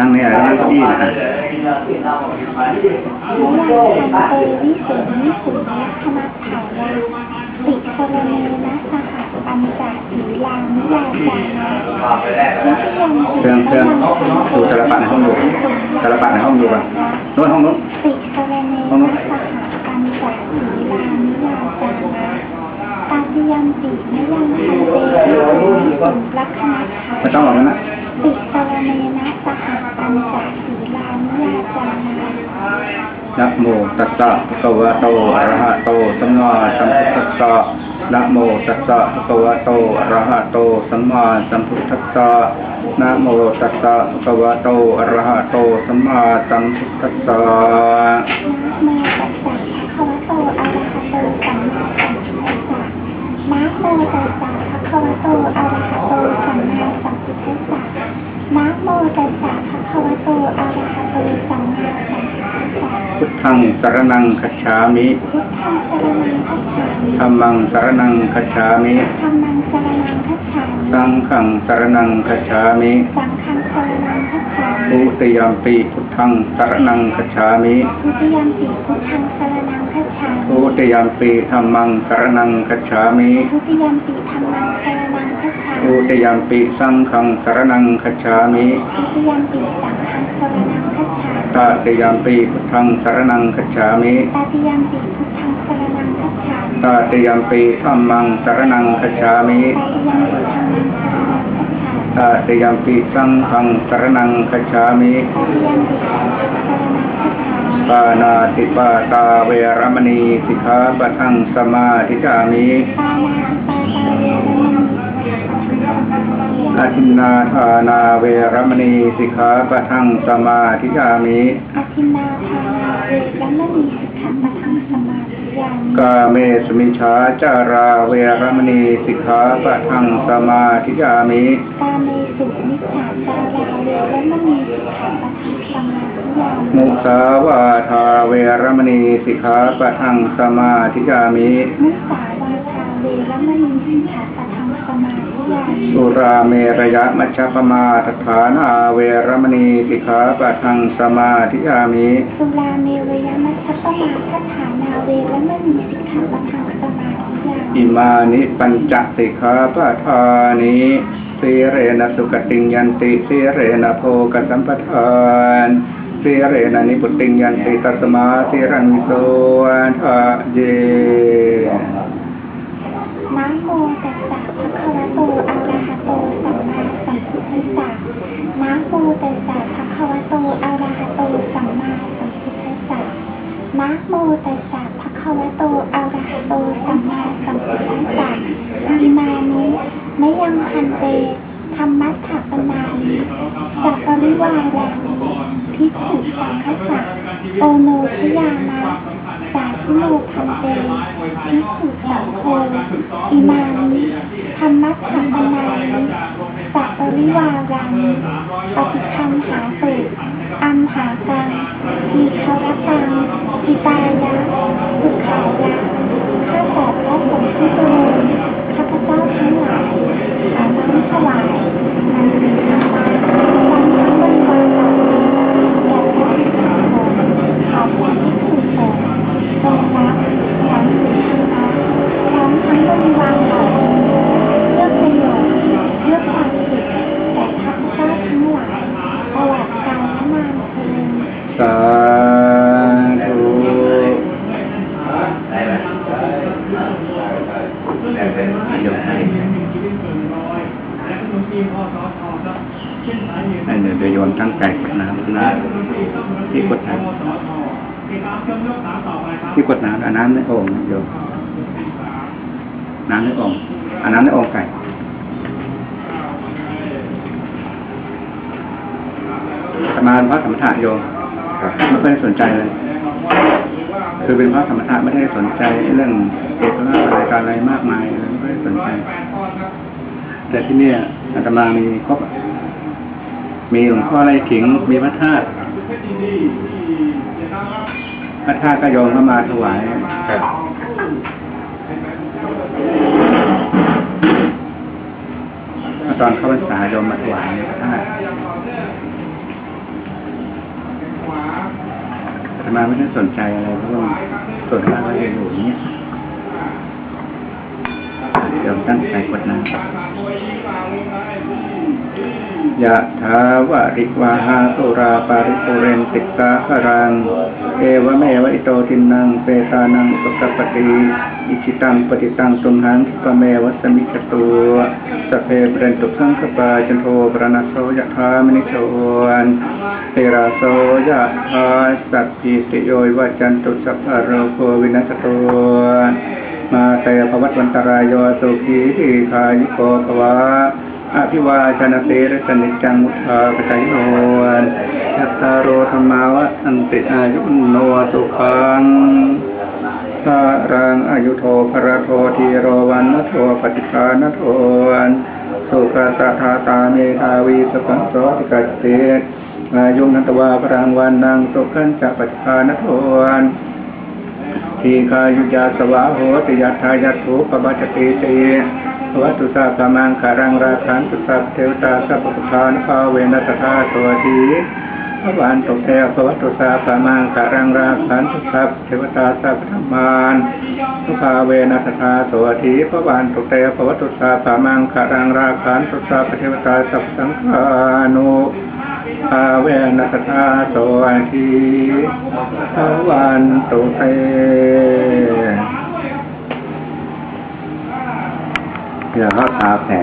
นั่งเนี่ยนั่งเก้าอี้นะและยังพันเตวิเศษวิสุทธิลักษณะถาวาติสรเนนะสหปัญจศีลานิยาจานะวิทยังเครื่องเครื่องดูสารปัดในห้องอยู่สารปัดในห้องอยู่ป่ะโน้นห้องโน้นติสรเนนะสหปัญจศีลานิยาจานะ ตาติยัมปิมยังพันเตลักษณะถาไม่ต้องหรอกนะติสรเนนะสหปัญจศีลานิยาจานะนะโมตัสสะภะคะวะโตอะระหะโตสัมมาสัมพุทธัสสะนะโมตัสสะภะคะวะโตอะระหะโตสัมมาสัมพุทธัสสะนะโมตัสสะภะคะวะโตอะระหะโตสัมมาสัมพุทธัสสะนะโมตัสสะภะคะวะโตอะระหะโตสัมมาสัมพุทธัสสะ นะโมตัสสะภะคะวะโตอะระหะโตสัมมาสัมพุทธัสสะนะโมตัสสะภะคะวะโตอะระหะโตสัมมาสัมพุทธัสสะพุทธังสรณังคัจฉามิพุทธังสรณังคัจฉามิธัมมังสรณังคัจฉามิธัมมังสรณังคัจฉามิสังฆังสรณังคัจฉามิสังฆังสรณังคัจฉามิทุติยมปีพุทธังสรณังคัจฉามิทุติยัมปิพุทธังสรณังคัจฉามิ ทุติยมปีธัมมังสรณังคัจฉามิทุติยัมปิธัมมังสรณังคัจฉาทุมิติยมปีสังฆังสรณังคัจฉามิทุติยัมปิสังฆังสรณังคัจฉามิตติยมปีพุทธังสรณังคัจฉามิตาติยัมปิพุทธังสรณังคัจฉามิตติยมปีธัมมังสรณังคัจฉามิตาติยัมปิธัมมังสรณังคัจฉามิตติยมปีสังฆังสรณังคั ปิสังฆังสรณังคัจฉามิปานาติปาตาเวรมณีสิกขาปะทังสมาธิจามิปานาติปาตาเวรมณีสิกขาปะทังสมาธิอาทินนาทานาเวรมณีสิกขาปะทังสมาธิจามิอธินาทานาเวรมณีสิกขาปะทังสมาธิยามิ กาเมสมิชาจาราเวรมณีสิกขาปะทังสมาธิจามิ กาเมสุมิจฉาจาราเวรมณีสิกขาปะทังส มาธิยามิมุสาวาทาเวรมณีสิกขาปะทังสมาธิจามิมุสาวาทาเวรมณีสิกขาปะทังสมาธิยามิสุราเมระยะมัชฌปมาทฐานาเวรมณีสิกขาปะทังสมาธิจามิสุราเมรยมัชฌปมาทัฏฐานาเวรมณีสิกขาปะทังสมาธิยามิอิมานิปัญจสิกขาปทานิ สีเรนะสุขติงยันติสีเรนะโภกสัมปทานสีเรนะนิพุติงยันติตัสมาสีรังวิโสทะเยนะโมตัสสะภะคะวะโตอะระหะโตสัมมาสัมพุทธัสสะนะโมตัสสะภะคะวะโตอะระหะโตสัมมาสัมพุทธัสสะนะโมตัสสะภะคะวะโตอะระหะโตสัมมาสัมพุทธัสสะอิมา มยังพันเตธรรมัสถปนานิสัพปริวารานิภิกขุสังฆสังโอโนชยามาสาธุโลพันเตภิกขุสังโฆอิมานิธรรมัสถปนานิสัพปริวารานิปฏิคัมหาเสอัมหากังทีฆรตังทิตายะ กให้ให้เดี๋ยวเดี๋ยโยนตั้งใจกดน้ำนะที่กดน้ำที่กดน้ำอาน้ำในโอ่งโยมน้ำในโอ่งอาน้ำในโอ่งใส่สมาพระธรรมถะโยมไม่ค่อยสนใจเลย คือเป็นพระธรรมถะไม่ได้สนใจเรื่องเอกลักษณ์อะไรการอะไรมากมายเลยไม่ได้สนใจ แต่ที่เนี่ยอาตมามีครบอะมีหลวงพ่อไรขิงมีพระธาตุพระธาตุก็โยมเข้ามาถวายตอนเข้าพรรษาโยมมาถวายพระธาตุ อาต มาไม่ได้สนใจอะไรเพราะว่าส่วนมากก็จะอยู่อย่างเนี้ยเดี๋ยวตั้งใจกดน้ำ ยะถาวะริวาหาตุราปาริปุเรนติกาคารัง เอวเมวะอิโตทินังเปตานังอุปกปปิอิชิตังปฏิตังตุมหังคิปะเมวะสมิจตุสเพเปรนตุสังคปาจันโทปรณโสยะธามนิโชนเตราโสยะธาสัพพิติโยวัจันตุสัพพะโรโควินัสตุมาเตภวัตวันตรายโยสุขีทีคายโกภวะ อภิวาชนะเตระสนิจังมุทาปชัยโนยัตตารโอธรรมาวะอันติอายุโนสุขังสารังอายุโทภรโททีโรวันนโทปฏิภาณโทนสุขสัทธาตาเมธาวีสกังโสติกัจเตอายุนันตวาพรังวันนังสุขันจะปฏิภาณโทนทีคายุยาสวะโหติยัตถายัตถุปปัจจติเต วัตุสาปมังคารังราคันตุสัพเทวตาสัพพุทานภาเวนัสธาตัวทีพระบานตกแท้พระวัตุสาปมังคารังราคันตุสัพเทวตาสัพธรรมานสุภาเวนัสธาตัวทีพระบานตกแท้พระวัตุสาปมังคารังราคันตุสัพเทวตาสัพสังฆานุอาเวนัสธาโสทีภวันตุเต เดี๋ยวเขาตาแผล